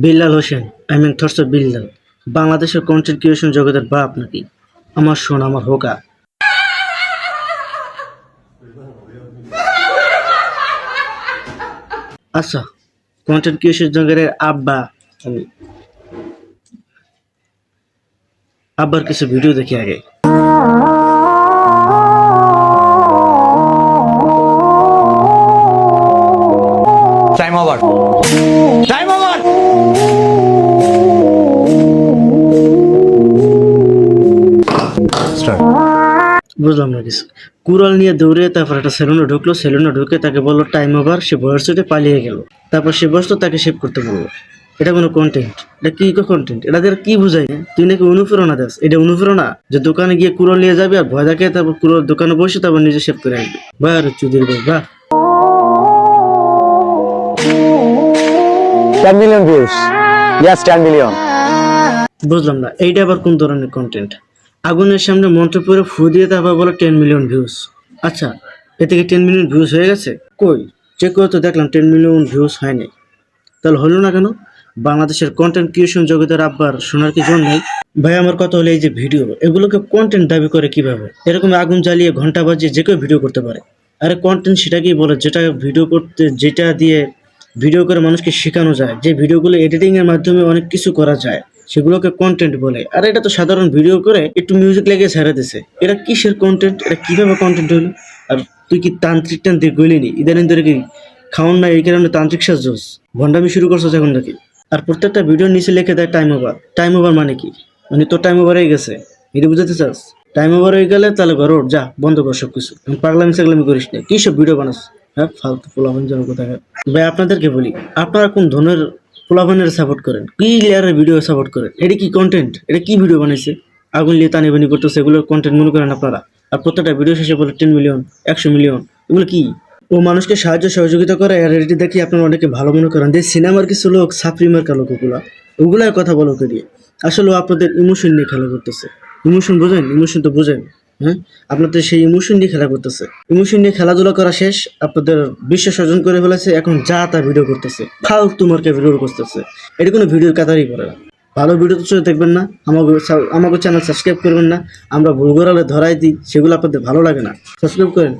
Billal Hossain I mean thoughts Billal বাংলাদেশের content creation জগতের বাপ নাকি? আমার শোন আমার হোকা। আচ্ছা কন্টেন্ট ক্রিয়েশন জগতের আব্বা, আমি। আব্বার কিছু ভিডিও দেখি আগে। Time over time over start বুঝলাম না কিছু। কুড়াল নিয়ে দৌড়ে তারপর একটা সেলুনে ঢুকলো। সেলুনে ঢুকে তাকে বলল টাইম ওভার সে বয়স পালিয়ে গেল। তারপর সে বসতো তাকে সেভ করতে বলল। এটা কোনো কন্টেন্ট এটা কি কন্টেন্ট এটা দিয়ে কি বুঝাই? তুই নাকি অনুপ্রেরণা দেস? এটা অনুপ্রেরণা? যে দোকানে গিয়ে কুড়াল নিয়ে যাবি আর ভয় দেখে তারপর কুড়াল দোকানে বসে তারপর নিজে সেভ করে আসবি। রে চুদির ভাই বাহ। 10 মিলিয়ন ভিউজ ইয়েস 10 মিলিয়ন বুঝলাম না এইটা আবার কোন ধরনের কন্টেন্ট আগুনের সামনে মন্ত্র পরে ফু দিয়ে তারপর বলো টেন মিলিয়ন ভিউজ আচ্ছা এ থেকে টেন মিলিয়ন ভিউজ হয়ে গেছে? কই? চেক করে তো দেখলাম টেন মিলিয়ন ভিউজ হয়নি। তাহলে হলো না কেন? বাংলাদেশের কন্টেন্ট ক্রিয়েশন জগতের আব্বার শোনার কি জন্য নেই? ভাই, আমার কথা হলো এই যে ভিডিও এগুলোকে কন্টেন্ট দাবি করে কীভাবে? এরকম আগুন জ্বালিয়ে ঘণ্টা বাজিয়ে যে কেউ ভিডিও করতে পারে। আরে কন্টেন্ট সেটাকেই বলে, যেটা ভিডিও করতে, যেটা দিয়ে ভিডিও করে মানুষকে শেখানো যায়। যে ভিডিওগুলো এডিটিংয়ের মাধ্যমে অনেক কিছু করা যায়। সেগুলোকে কন্টেন্ট বলে। আর এটা তো সাধারণ ভিডিও করে একটু মিউজিক লাগিয়ে ছেড়ে দিছে। এটা কিসের কন্টেন্ট এটা কীভাবে কন্টেন্ট হলো? আর তুই কি তান্ত্রিক টান্ত্রিক গইলি ইদানিং ধরে কি খাওয়ান না এই কারণে তান্ত্রিক সাজোস? ভণ্ডামি শুরু করছ এখন নাকি? আর প্রত্যেকটা ভিডিওর নিচে লিখে দেয় টাইম ওভার টাইম ওভার মানে কি? মানে তোর টাইম ওভার হয়ে গেছে। এটা বুঝাতে চাস? টাইম ওভার হয়ে গেলে তাহলে ঘর ওঠ, যা বন্ধ কর সব কিছু পাগলামি সাগলামি করিস না। কি সব ভিডিও বানাস? হ্যাঁ ফালতু পোলাপান যেন কোথায় ভাই আপনাদেরকে বলি আপনারা কোন ধরনের পোলাপানের সাপোর্ট করেন। কি লেয়ারের ভিডিও সাপোর্ট করেন? এটা কি কন্টেন্ট এটা কি ভিডিও বানাইছে? আগুন নিয়ে টানি বানি করতেছে এগুলোর কন্টেন্ট মনে করেন আপনারা। আর প্রত্যেকটা ভিডিও শেষে বলে টেন মিলিয়ন একশো মিলিয়ন এগুলো কি? ও মানুষকে সাহায্য সহযোগিতা করে, আর এটি দেখি আপনারা অনেকে ভালো মনে করেন। যে সিনেমার কিছু লোক সাপ্রি মার্কা লোক ওগুলা ওগুলাই কথা বলো করিয়ে। আসলে আপনাদের ইমোশন নিয়ে খেলা করতেছে। ইমোশন বোঝেন? ইমোশন তো বোঝেন। হ্যাঁ আপনাদের সেই ইমোশন নিয়ে খেলা করতেছে। ইমোশন নিয়ে খেলাধুলা করা শেষ, আপনাদের বিশ্বাস অর্জন করে ফেলেছে, এখন যা তা ভিডিও করতেছে। ফালতু মার্কে ভিডিও করতেছে। এটা কোনো ভিডিওর কাতারই পড়ে না। ভালো ভিডিও তো দেখবেন না, আমাকে আমাকে চ্যানেল সাবস্ক্রাইব করবেন না। আমরা ভুল ধরাই দিই, সেগুলো আপনাদের ভালো লাগে না। সাবস্ক্রাইব করেন।